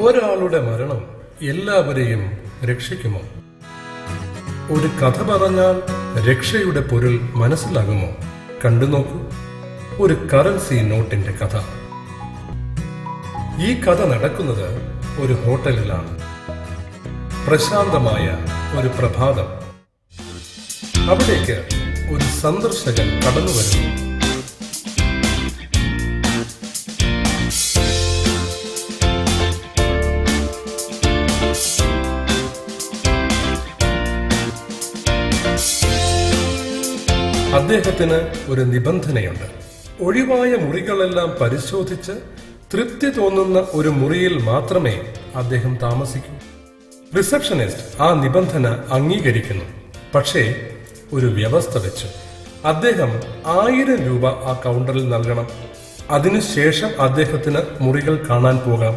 ഒരാളുടെ മരണം എല്ലാവരെയും രക്ഷിക്കുമോ? ഒരു കഥ പറഞ്ഞാൽ രക്ഷയുടെ പൊരുൾ മനസ്സിലാകുമോ? കണ്ടു നോക്കൂ. ഒരു കറൻസി നോട്ടിന്റെ കഥ. ഈ കഥ നടക്കുന്നത് ഒരു ഹോട്ടലിലാണ്. പ്രശാന്തമായ ഒരു പ്രഭാതം. അവിടേക്ക് ഒരു സന്ദർശകൻ കടന്നു വരുന്നു. അദ്ദേഹത്തിന് ഒരു നിബന്ധനയുണ്ട്. ഒഴിവായ മുറികളെല്ലാം പരിശോധിച്ച് തൃപ്തി തോന്നുന്ന ഒരു മുറിയിൽ മാത്രമേ അദ്ദേഹം താമസിക്കൂ. റിസപ്ഷനിസ്റ്റ് ആ നിബന്ധന അംഗീകരിക്കുന്നു. പക്ഷേ ഒരു വ്യവസ്ഥ വെച്ചു. അദ്ദേഹം ആയിരം രൂപ ആ കൗണ്ടറിൽ നൽകണം. അതിനുശേഷം അദ്ദേഹത്തിന് മുറികൾ കാണാൻ പോകാം.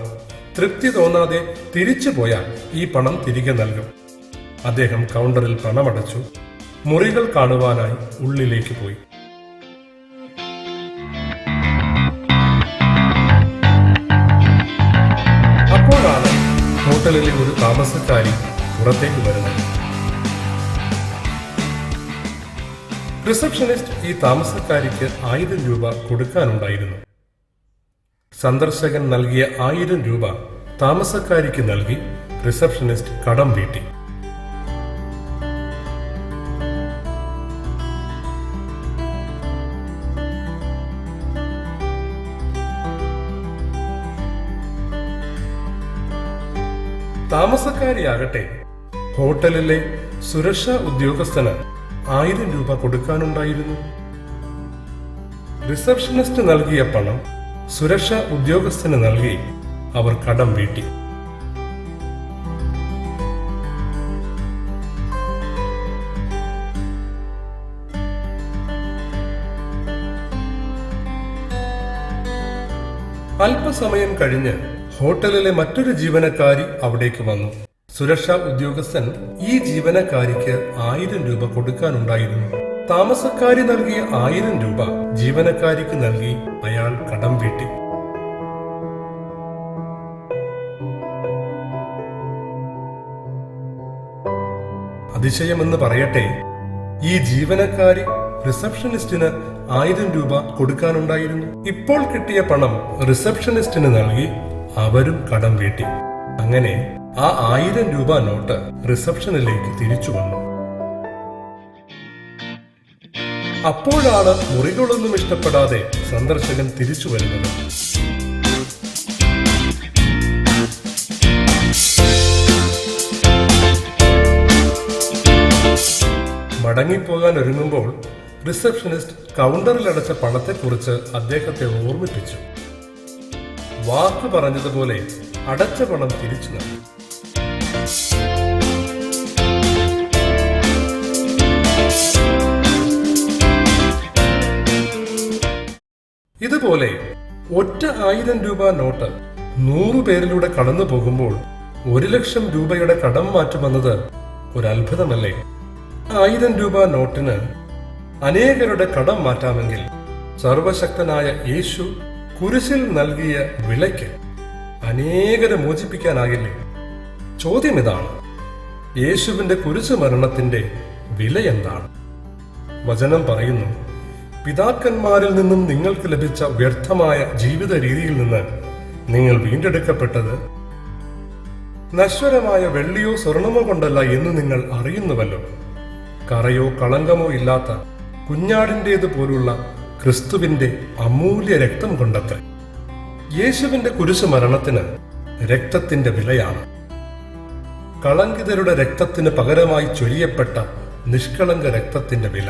തൃപ്തി തോന്നാതെ തിരിച്ചു പോയാൽ ഈ പണം തിരികെ നൽകും. അദ്ദേഹം കൗണ്ടറിൽ പണമടച്ചു. മുറികൾ കാണുവാനായി ഉള്ളിലേക്ക് പോയി. അപ്പോഴാണ് ഹോട്ടലിലെ ഒരു താമസക്കാരി പുറത്തേക്ക് വരുന്നത്. റിസപ്ഷനിസ്റ്റ് ഈ താമസക്കാരിക്ക് ആയിരം രൂപ കൊടുക്കാനുണ്ടായിരുന്നു. സന്ദർശകൻ നൽകിയ ആയിരം രൂപ താമസക്കാരിക്ക് നൽകി റിസപ്ഷനിസ്റ്റ് കടം വീട്ടി. താമസക്കാരിയാകട്ടെ. ഹോട്ടലിലെ സുരക്ഷാ ഉദ്യോഗസ്ഥന് ആയിരം രൂപ കൊടുക്കാനുണ്ടായിരുന്നു. റിസപ്ഷനിസ്റ്റ് നൽകിയ പണം സുരക്ഷാ ഉദ്യോഗസ്ഥന് നൽകി അവർ കടം വീട്ടി. അല്പസമയം കഴിഞ്ഞ് ഹോട്ടലിലെ മറ്റൊരു ജീവനക്കാരി അവിടേക്ക് വന്നു. സുരക്ഷാ ഉദ്യോഗസ്ഥൻ ഈ ജീവനക്കാരിക്ക് ആയിരം രൂപ കൊടുക്കാനുണ്ടായിരുന്നു. താമസക്കാരി നൽകിയ ആയിരം രൂപ ജീവനക്കാരിക്ക് നൽകി അയാൾ കടം വീട്ടി. അതിശയമെന്ന് പറയട്ടെ ഈ ജീവനക്കാരി റിസപ്ഷനിസ്റ്റിന് ആയിരം രൂപ കൊടുക്കാനുണ്ടായിരുന്നു. ഇപ്പോൾ കിട്ടിയ പണം റിസപ്ഷനിസ്റ്റിന് നൽകി അവരും കടം വീട്ടി. അങ്ങനെ ആ ആയിരം രൂപ നോട്ട് റിസപ്ഷനിലേക്ക് തിരിച്ചു വന്നു. അപ്പോഴാണ് മുറികളൊന്നും ഇഷ്ടപ്പെടാതെ സന്ദർശകൻ തിരിച്ചു വരുന്നത്. മടങ്ങിപ്പോകാൻ ഒരുങ്ങുമ്പോൾ റിസപ്ഷനിസ്റ്റ് കൗണ്ടറിൽ അടച്ച പണത്തെക്കുറിച്ച് അദ്ദേഹത്തെ ഓർമ്മിപ്പിച്ചു. വാക്ക് പറഞ്ഞതുപോലെ അടച്ച പണം തിരിച്ചു നൽകി. ഇതുപോലെ ഒറ്റ ആയിരം രൂപ നോട്ട് നൂറു പേരിലൂടെ കടന്നു പോകുമ്പോൾ ഒരു ലക്ഷം രൂപയുടെ കടം മാറ്റുമെന്നത് ഒരു അത്ഭുതമല്ലേ ആയിരം രൂപ നോട്ടിന് അനേകരുടെ കടം മാറ്റാമെങ്കിൽ സർവശക്തനായ യേശു കുരിശിൽ നൽകിയ വിലയ്ക്ക് അനേകരെ മോചിപ്പിക്കാനാകില്ലേ? ചോദ്യം ഇതാണ്. യേശുവിന്റെ കുരിശു മരണത്തിന്റെ വില എന്താണ്? വചനം പറയുന്നു പിതാക്കന്മാരിൽ നിന്നും നിങ്ങൾക്ക് ലഭിച്ച വ്യർത്ഥമായ ജീവിത രീതിയിൽ നിന്ന് നിങ്ങൾ വീണ്ടെടുക്കപ്പെട്ടത് നശ്വരമായ വെള്ളിയോ സ്വർണമോ കൊണ്ടല്ല എന്ന് നിങ്ങൾ അറിയുന്നുവല്ലോ. കറയോ കളങ്കമോ ഇല്ലാത്ത കുഞ്ഞാടിന്റേത് പോലുള്ള ക്രിസ്തുവിന്റെ അമൂല്യ രക്തം കൊണ്ടത്ര. യേശുവിന്റെ കുരിശു മരണത്തിന് രക്തത്തിന്റെ വിലയാണ്. കളങ്കിതരുടെ രക്തത്തിന് പകരമായി ചൊരിയപ്പെട്ട നിഷ്കളങ്ക രക്തത്തിന്റെ വില.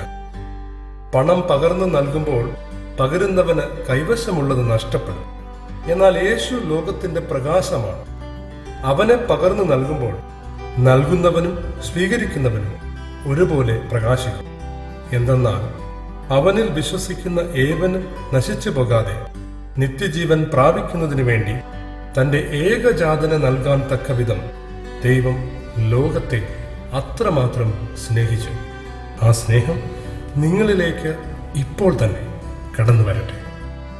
പണം പകർന്നു നൽകുമ്പോൾ പകരുന്നവന് കൈവശമുള്ളത് നഷ്ടപ്പെടും. എന്നാൽ യേശു ലോകത്തിന്റെ പ്രകാശമാണ്. അവനെ പകർന്നു നൽകുമ്പോൾ നൽകുന്നവനും സ്വീകരിക്കുന്നവനും ഒരുപോലെ പ്രകാശിക്കും. എന്തെന്നാൽ അവനിൽ വിശ്വസിക്കുന്ന ഏവനും നശിച്ചു പോകാതെ നിത്യജീവൻ പ്രാപിക്കുന്നതിനു വേണ്ടി തന്റെ ഏകജാതനെ നൽകാൻ തക്കവിധം ദൈവം ലോകത്തെ അത്രമാത്രം സ്നേഹിച്ചു. ആ സ്നേഹം നിങ്ങളിലേക്ക് ഇപ്പോൾ തന്നെ കടന്നു വരട്ടെ